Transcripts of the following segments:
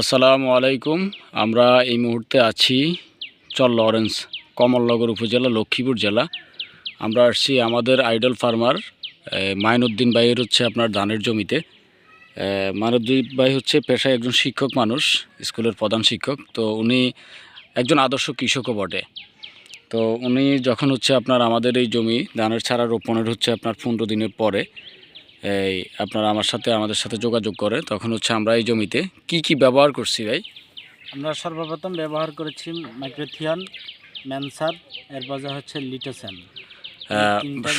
আসসালামু আলাইকুম। আমরা এই মুহূর্তে আছি চল লরেন্স কমলনগর উপজেলা, লক্ষ্মীপুর জেলা। আমরা আসছি আমাদের আইডল ফার্মার মাইনুদ্দিন ভাইয়ের হচ্ছে আপনার ধানের জমিতে। মাইনুদ্দিন ভাই হচ্ছে পেশায় একজন শিক্ষক মানুষ, স্কুলের প্রধান শিক্ষক। তো উনি একজন আদর্শ কৃষকও বটে। তো উনি যখন হচ্ছে আপনার আমাদের এই জমি ধানের ছাড়া রোপণের হচ্ছে আপনার পনেরো দিনের পরে এই আপনারা আমার সাথে আমাদের সাথে যোগাযোগ করে তখন হচ্ছে আমরা এই জমিতে কি কি ব্যবহার করছি ভাই? আমরা সর্বপ্রথম ব্যবহার করেছি মাইক্রোথিয়ন ম্যানসার এর বাজার হচ্ছে লিটোসেন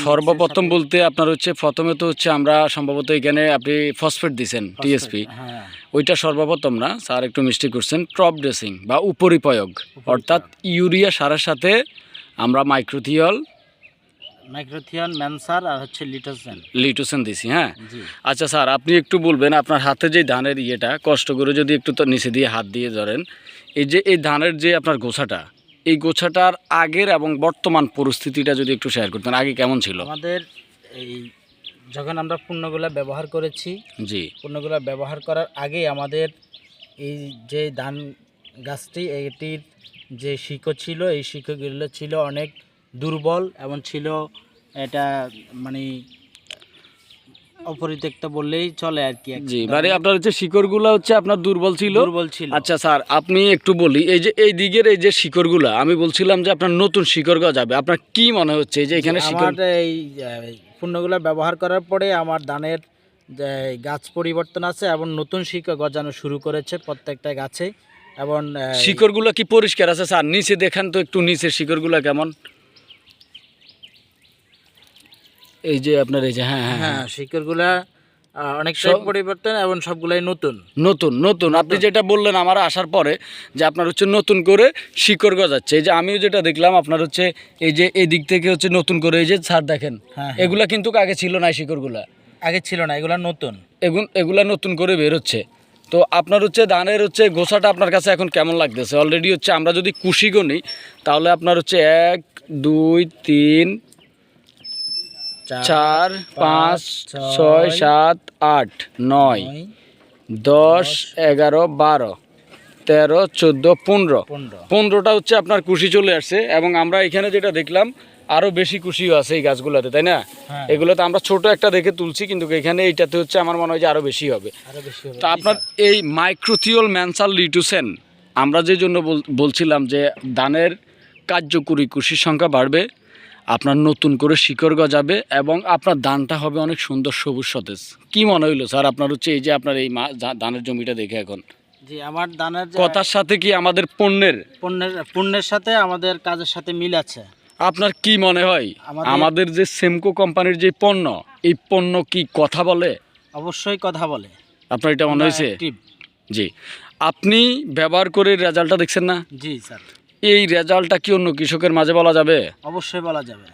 সর্বপ্রথম বলতে আপনার হচ্ছে প্রথমে তো হচ্ছে আমরা সম্ভবত এখানে আপনি ফসফেট দিছেন টিএসপি হ্যাঁ। ওইটা সর্বপ্রথম না স্যার একটু মিস্টেক করছেন ক্রপ ড্রেসিং বা উপরিপয়োগ অর্থাৎ ইউরিয়া সারের সাথে আমরা মাইক্রোথিয়ল মাইক্রোথিয়ন ম্যানসার আর হচ্ছে লিটোসেন। লিটুসেন দিছি হ্যাঁ? আচ্ছা স্যার আপনি একটু বলবেন আপনার হাতে যে ধানের ইয়েটা কষ্ট করে যদি একটু তো নিচে দিয়ে হাত দিয়ে ধরেন এই যে এই ধানের যে আপনার গোছাটা এই গোছাটার আগের এবং বর্তমান পরিস্থিতিটা যদি একটু শেয়ার করতেন আগে কেমন ছিল? আমাদের এই যখন আমরা পণ্যগুলো ব্যবহার করেছি জি। পণ্যগুলো ব্যবহার করার আগে আমাদের এই যে ধান গাছটি এটির যে শিকড় ছিল এই শিকড়গুলো ছিল অনেক দুর্বল এবং ছিল এটা মানে অপরিত্যক্ত বললেই চলে আর কি জি মানে আপনার হচ্ছে শিকড়গুলো হচ্ছে আপনার দুর্বল ছিল? দুর্বল ছিল। আচ্ছা স্যার আপনি একটু বলি এই যে এই দিকের এই যে শিকড়গুলো আমি বলছিলাম যে আপনার নতুন শিকড় গজাবে আপনার কি মনে হচ্ছে এই যে এখানে শিকড়? এই পণ্যগুলো ব্যবহার করার পরে আমার ধানের গাছ পরিবর্তন আছে এবং নতুন শিকড় গজানো শুরু করেছে প্রত্যেকটা গাছে এবং শিকড়গুলো কি পরিষ্কার আছে স্যার? নিচে দেখান তো একটু নিচের শিকড়গুলো কেমন? এই যে আপনার এই যে হ্যাঁ হ্যাঁ হ্যাঁ। হ্যাঁ শিকড়গুলা অনেকটাই সব- পরিবর্তন এবং সবগুলাই নতুন। নতুন নতুন। আপনি যেটা বললেন আমার আসার পরে যে আপনার হচ্ছে নতুন করে শিকড় গজাচ্ছে। এই যে আমিও যেটা দেখলাম আপনার হচ্ছে এই যে এই দিক থেকে হচ্ছে নতুন করে এই যে ছাদ দেখেন হ্যাঁ হ্যাঁ। এগুলা কিন্তু আগে ছিল না শিকড়গুলা। আগে ছিল না এগুলা নতুন। এগুন এগুলা নতুন করে বের হচ্ছে। তো আপনার হচ্ছে ধানের হচ্ছে গোসাটা আপনার কাছে এখন কেমন লাগতেছে? অলরেডি হচ্ছে আমরা যদি কুশি গণি তাহলে আপনার হচ্ছে এক দুই তিন চার পাঁচ ছয় সাত আট নয় দশ এগারো বারো তেরো চোদ্দ পনেরো। পনেরো। পনেরোটা হচ্ছে আপনার কুশি চলে আসছে এবং আমরা এখানে যেটা দেখলাম আরও বেশি কুশিও আছে এই গাছগুলোতে তাই না? হ্যাঁ। এগুলোতে আমরা ছোট একটা দেখে তুলছি কিন্তু এখানে এইটাতে হচ্ছে আমার মনে হয় যে আরও বেশি হবে। আরও বেশি হবে। তা আপনার এই মাইক্রোথিওল ম্যানসাল লিটুসেন আমরা যে জন্য বল- বলছিলাম যে ধানের কার্যকরী কুশির সংখ্যা বাড়বে আপনার নতুন করে শিকড় গজাবে এবং আপনার ধানটা হবে অনেক সুন্দর সবুজ সতেজ। কি মনে হইল স্যার আপনার হচ্ছে এই যে আপনার এই ধানের জমিটা দেখে এখন? জি আমার ধানের কথার সাথে কি আমাদের পণ্যের? পণ্যের পণ্যের সাথে আমাদের কাজের সাথে মিল আছে। আপনার কি মনে হয়? আমাদের- আমাদের যে সেমকো কোম্পানির যে পণ্য এই পণ্য কি কথা বলে? অবশ্যই কথা বলে। আপনার এটা মনে হয়েছে? জি। আপনি ব্যবহার করে রেজাল্টটা দেখছেন না? জি স্যার। এই রেজাল্টটা কি অন্য কৃষকের মাঝে বলা যাবে? অবশ্যই বলা যাবে।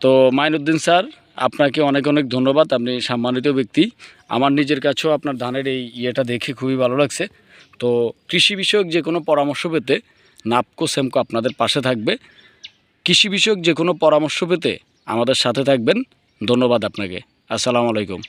তো মাইনুদ্দিন স্যার আপনাকে অনেক অনেক ধন্যবাদ। আপনি সম্মানিত ব্যক্তি। আমার নিজের কাছেও আপনার ধানের এই ইয়েটা দেখে খুবই ভালো লাগছে। তো কৃষি বিষয়ক যে কোনো পরামর্শ পেতে নাপকো সেমকো আপনাদের পাশে থাকবে। কৃষি বিষয়ক যে কোনো পরামর্শ পেতে আমাদের সাথে থাকবেন। ধন্যবাদ আপনাকে। আসসালামু আলাইকুম।